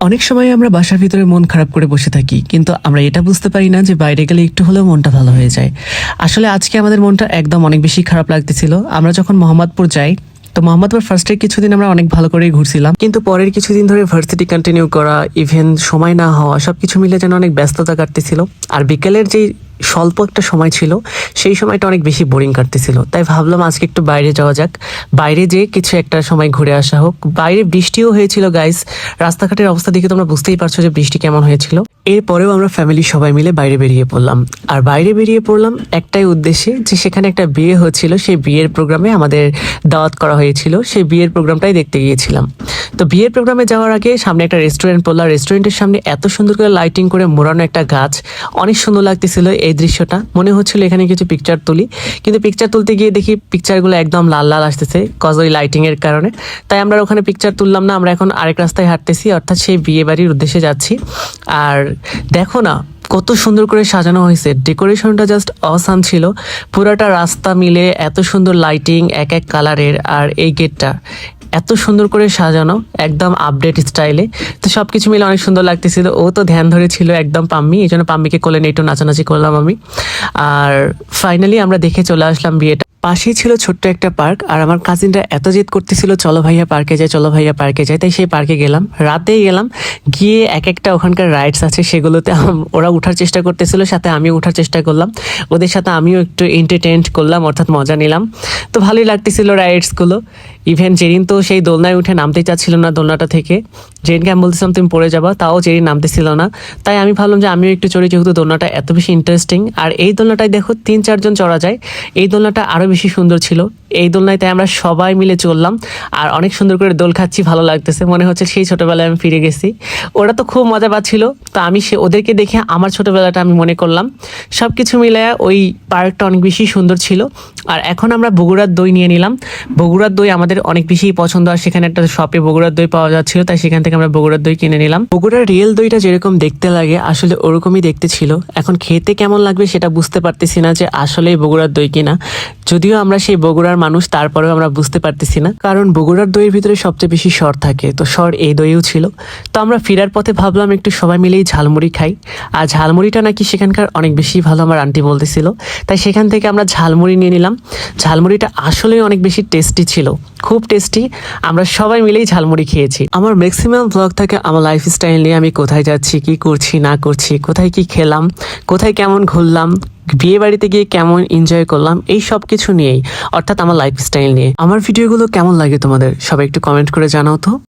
অনেক সময় আমরা বাসার ভিতরে মন খারাপ করে বসে থাকি, কিন্তু আমরা এটা বুঝতে পারি না যে বাইরে গেলে একটু হলেও মনটা ভালো হয়ে যায়। আসলে আজকে আমাদের মনটা একদম অনেক বেশি খারাপ লাগতেছিল। আমরা যখন মোহাম্মদপুর যাই, তো মোহাম্মদপুর ফার্স্টে কিছুদিন আমরা অনেক ভালো করেই ঘুরছিলাম, কিন্তু পরের কিছুদিন ধরে ভার্সিটি কন্টিনিউ করা ইভেন সময় না হওয়া সব কিছু মিলে যেন অনেক ব্যস্ততা কাটতেছিল। আর বিকেলের যেই স্বল্প একটা সময় ছিল, সেই সময়টা অনেক বেশি বোরিং কাটতেছিল। তাই ভাবলাম আজকে একটু বাইরে যাওয়া যাক। বাইরে যেয়ে কিছু একটা সময় ঘুরে আসা হোক। বাইরে বৃষ্টিও হয়েছিল গাইস রাস্তাঘাটের অবস্থা দেখে তোমরা বুঝতেই পারছ যে বৃষ্টি কেমন হয়েছিল। এরপরেও আমরা ফ্যামিলি সবাই মিলে বাইরে বেরিয়ে পড়লাম। আর বাইরে বেরিয়ে পড়লাম একটাই উদ্দেশ্যে যে সেখানে একটা বিয়ে হচ্ছিল সেই বিয়ের প্রোগ্রামে আমাদের দাওয়াত করা হয়েছিল। সেই বিয়ের প্রোগ্রামটাই দেখতে গিয়েছিলাম। তো বিয়ের প্রোগ্রামে যাওয়ার আগে সামনে একটা রেস্টুরেন্ট পড়লাম রেস্টুরেন্টের সামনে এত সুন্দর করে লাইটিং করে মোড়ানো একটা গাছ, অনেক সুন্দর লাগতেছিল। এই দৃশ্যটা। মনে হচ্ছিল এখানে কিছু পিকচার তুলি। কিন্তু পিকচার তুলতে গিয়ে দেখি পিকচারগুলো একদম লাল লাল আসতেছে কজ ওই লাইটিং এর কারণে। তাই আমরা ওখানে পিকচার তুললাম না, আমরা এখন আরেক রাস্তায় হাঁটতেছি, অর্থাৎ সেই বিয়ে বাড়ির উদ্দেশ্যে যাচ্ছি। আর দেখো না, কত সুন্দর করে সাজানো হয়েছে। ডেকোরেশনটা জাস্ট অসাম ছিল। পুরাটা রাস্তা মিলে এত সুন্দর লাইটিং এক এক কালারের আর এই গেটটা এত সুন্দর করে সাজানো, একদম আপডেট স্টাইলে তো সব কিছু মিলে অনেক সুন্দর লাগতেছিল। ও তো ধ্যান ধরে ছিল একদম পাম্মি, এই জন্য পাম্মিকে কোলে নিয়ে একটু নাচানাচি করলাম আমি। আর ফাইনালি আমরা দেখে চলে আসলাম বিয়েটা। পাশেই ছিল ছোট্ট একটা পার্ক, আর আমার কাজিনরা এত জেদ করতেছিল, চলো ভাইয়া পার্কে যাই, চলো ভাইয়া পার্কে যাই। তাই সেই পার্কে গেলাম। রাতেই গেলাম, গিয়ে এক একটা ওখানকার রাইডস আছে, সেগুলোতে ওরা উঠার চেষ্টা করতেছিল, সাথে আমিও উঠার চেষ্টা করলাম। ওদের সাথে আমিও একটু এন্টারটেন করলাম, অর্থাৎ মজা নিলাম। তো ভালোই লাগতেছিল রাইডসগুলো ইভেন জেরিন তো সেই দোলনায় উঠে নামতে চাচ্ছিল না দোলনাটা থেকে। জেরিনকে আমি বলতেছিলাম, তুমি পড়ে যাবা। তাও জেরিন নামতেছিল না। তাই আমি ভাবলাম যে আমিও একটু চড়ি, যেহেতু দোলনাটা এত বেশি ইন্টারেস্টিং আর এই দোলনাটায় দেখো, তিন চারজন চড়া যায়। এই দোলনাটা আরও বেশি সুন্দর ছিল। এই দোলনায় তাই আমরা সবাই মিলে চললাম। আর অনেক সুন্দর করে দোল খাচ্ছি, ভালো লাগতেছে। মনে হচ্ছে সেই ছোটবেলায় আমি ফিরে গেছি। ওরা তো খুব মজা পাচ্ছিল। তো আমি সে ওদেরকে দেখে আমার ছোটবেলাটা আমি মনে করলাম। সব কিছু মিলে ওই পার্কটা অনেক বেশি সুন্দর ছিল। আর এখন আমরা বগুড়ার দই নিয়ে নিলাম। বগুড়ার দই আমাদের অনেক বেশি পছন্দ। আর সেখানে একটা শপে বগুড়ার দই পাওয়া যাচ্ছিল, তাই সেখান থেকে আমরা বগুড়ার দই কিনে নিলাম। বগুড়ার রিয়েল দইটা যেরকম দেখতে লাগে, আসলে ওরকমই দেখতে ছিল। এখন খেতে কেমন লাগবে সেটা বুঝতে পারতেছি না যে আসলেই বগুড়ার দই কিনা। যদিও আমরা সেই বগুড়ার মানুষ, তারপরেও আমরা বুঝতে পারতেছি না। কারণ বগুড়ার দইয়ের ভিতরে সবচেয়ে বেশি স্বর থাকে, তো স্বর এই দইও ছিল। তো আমরা ফেরার পথে ভাবলাম একটু সবাই মিলেই ঝালমুড়ি খাই। আর ঝালমুড়িটা নাকি সেখানকার অনেক বেশি ভালো আমার আন্টি বলতেছিল। তাই সেখান থেকে আমরা ঝালমুড়ি নিয়ে নিলাম। ঝালমুড়িটা আসলেই অনেক বেশি টেস্টি ছিল, খুব টেস্টি আমরা সবাই মিলেই ঝালমুড়ি খেয়েছি। আমার ম্যাক্সিমাম ব্লগ থাকে আমার লাইফস্টাইল নিয়ে, আমি কোথায় যাচ্ছি, কি করছি, না করছি, কোথায় কি খেলাম, কোথায় কেমন ঘুরলাম। বিয়ে বাড়িতে গিয়ে কেমন এনজয় করলাম, এই সব কিছু নিয়েই, অর্থাৎ আমার লাইফস্টাইল নিয়ে। আমার ভিডিওগুলো কেমন লাগে তোমাদের? সবাই একটু কমেন্ট করে জানাও তো।